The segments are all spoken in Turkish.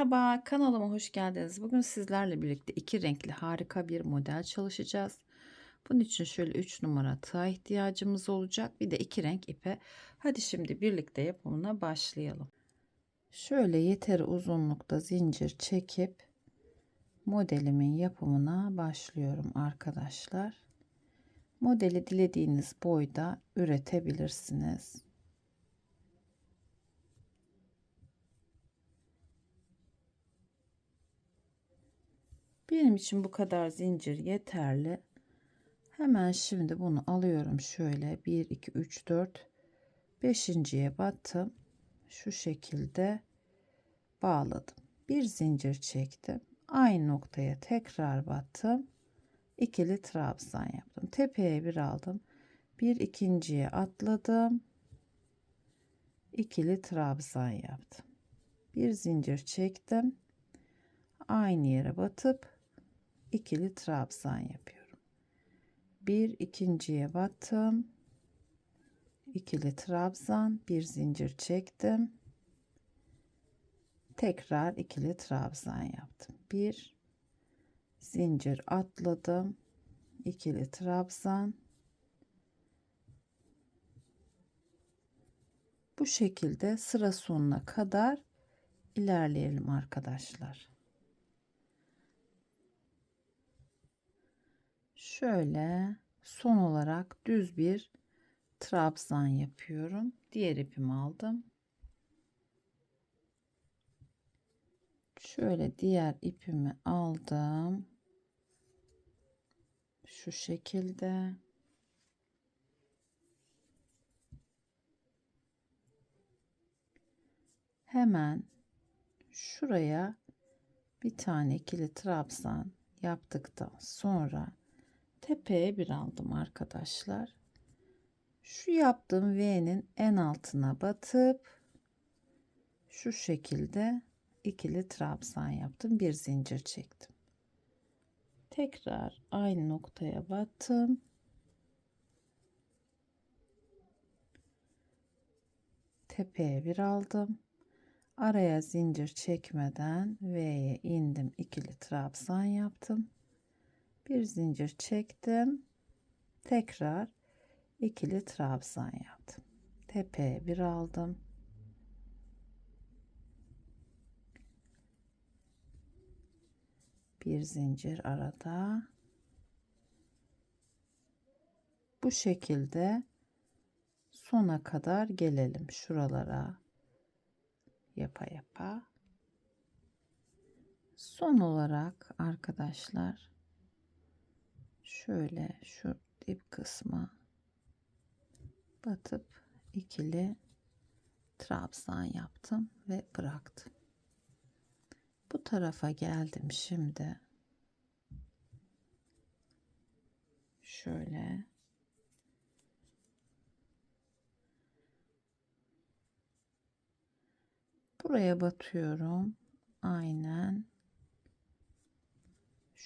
Merhaba, kanalıma hoş geldiniz. Bugün sizlerle birlikte iki renkli harika bir model çalışacağız. Bunun için şöyle 3 numara tığa ihtiyacımız olacak. Bir de iki renk ipe. Hadi şimdi birlikte yapımına başlayalım. Şöyle yeteri uzunlukta zincir çekip modelimin yapımına başlıyorum arkadaşlar. Modeli dilediğiniz boyda üretebilirsiniz. Benim için bu kadar zincir yeterli. Hemen şimdi bunu alıyorum şöyle 1 2 3 4 5.'ye battım. Şu şekilde bağladım. Bir zincir çektim. Aynı noktaya tekrar battım. İkili trabzan yaptım. Tepeye bir aldım. Bir ikinciye atladım. İkili trabzan yaptım. Bir zincir çektim. Aynı yere batıp ikili trabzan yapıyorum. Bir ikinciye battım. ikili trabzan, bir zincir çektim. Tekrar ikili trabzan yaptım. Bir zincir atladım. ikili trabzan. Bu şekilde sıra sonuna kadar ilerleyelim arkadaşlar. Şöyle son olarak düz bir trabzan yapıyorum. Diğer ipimi aldım. Şöyle diğer ipimi aldım. Şu şekilde. Hemen şuraya bir tane ikili trabzan yaptıktan sonra tepeye bir aldım arkadaşlar. Şu yaptığım V'nin en altına batıp şu şekilde ikili trabzan yaptım. Bir zincir çektim. Tekrar aynı noktaya battım. Tepeye bir aldım. Araya zincir çekmeden V'ye indim. ikili trabzan yaptım bir zincir çektim. Tekrar ikili trabzan yaptım. Tepeye bir aldım. Bir zincir arada. Bu şekilde sona kadar gelelim. Şuralara yapa yapa. Son olarak arkadaşlar şöyle şu dip kısmı batıp ikili trabzan yaptım ve bıraktım. Bu tarafa geldim şimdi. Şöyle buraya batıyorum. Aynen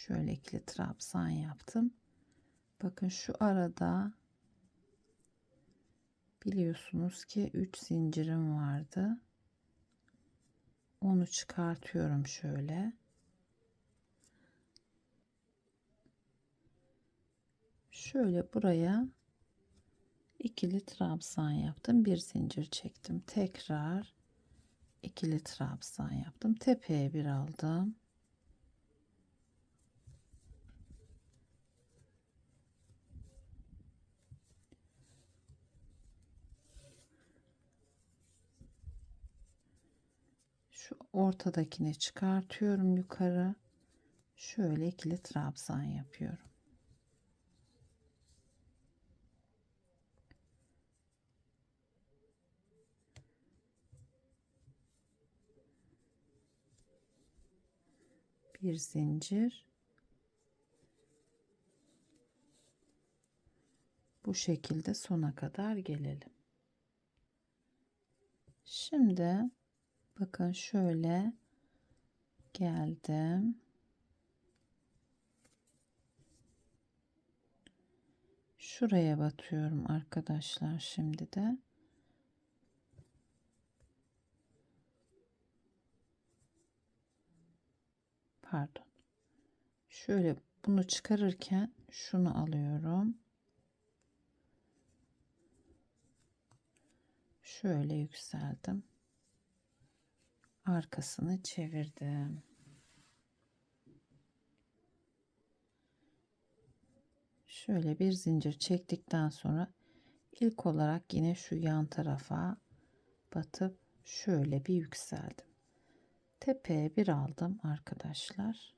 şöyle ikili trabzan yaptım. Bakın şu arada biliyorsunuz ki 3 zincirim vardı. Onu çıkartıyorum şöyle. Şöyle buraya ikili trabzan yaptım. Bir zincir çektim. Tekrar ikili trabzan yaptım. Tepeye bir aldım. şu ortadakini çıkartıyorum yukarı. Şöyle ikili trabzan yapıyorum. Bir zincir. Bu şekilde sona kadar gelelim. Şimdi Bakın şöyle geldim. Şuraya batıyorum arkadaşlar şimdi de. pardon. Şöyle bunu çıkarırken şunu alıyorum. Şöyle yükseldim. Arkasını çevirdim. Şöyle bir zincir çektikten sonra ilk olarak yine şu yan tarafa batıp şöyle bir yükseldim. Tepeye bir aldım arkadaşlar.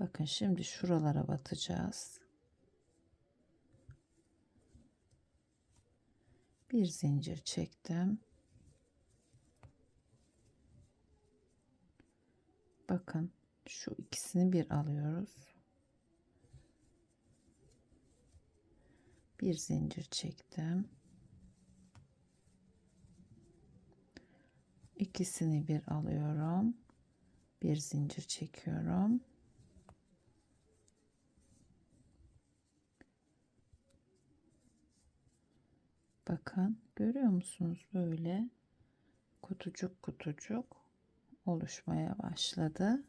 Bakın şimdi şuralara batacağız. Bir zincir çektim. Bakın şu ikisini bir alıyoruz. Bir zincir çektim. İkisini bir alıyorum. Bir zincir çekiyorum. Bakın görüyor musunuz böyle kutucuk kutucuk oluşmaya başladı.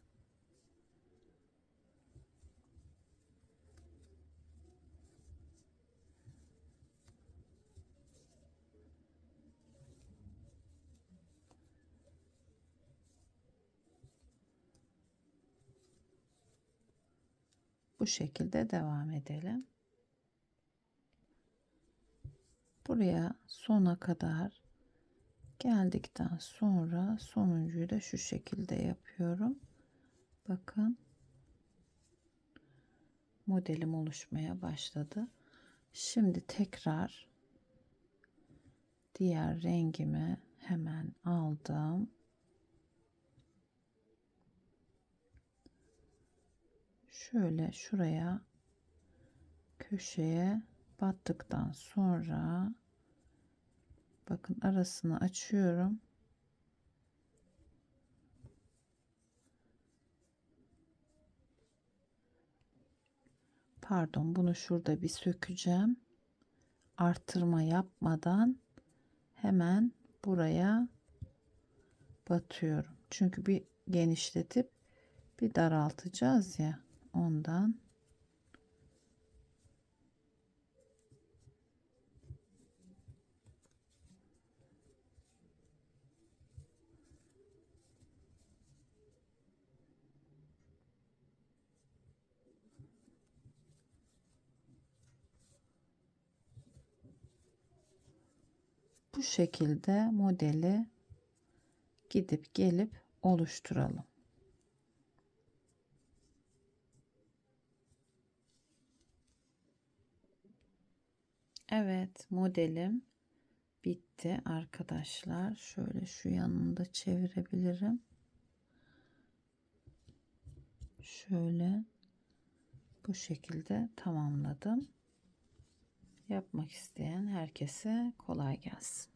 Bu şekilde devam edelim. Buraya sona kadar geldikten sonra sonuncuyu da şu şekilde yapıyorum. Bakın modelim oluşmaya başladı. Şimdi tekrar diğer rengimi hemen aldım. Şöyle şuraya köşeye battıktan sonra bakın arasını açıyorum. Pardon bunu şurada bir sökeceğim. Artırma yapmadan hemen buraya batıyorum. Çünkü bir genişletip bir daraltacağız ya ondan. Bu şekilde modeli gidip gelip oluşturalım. Evet modelim bitti arkadaşlar. Şöyle şu yanında çevirebilirim. Şöyle bu şekilde tamamladım. Yapmak isteyen herkese kolay gelsin.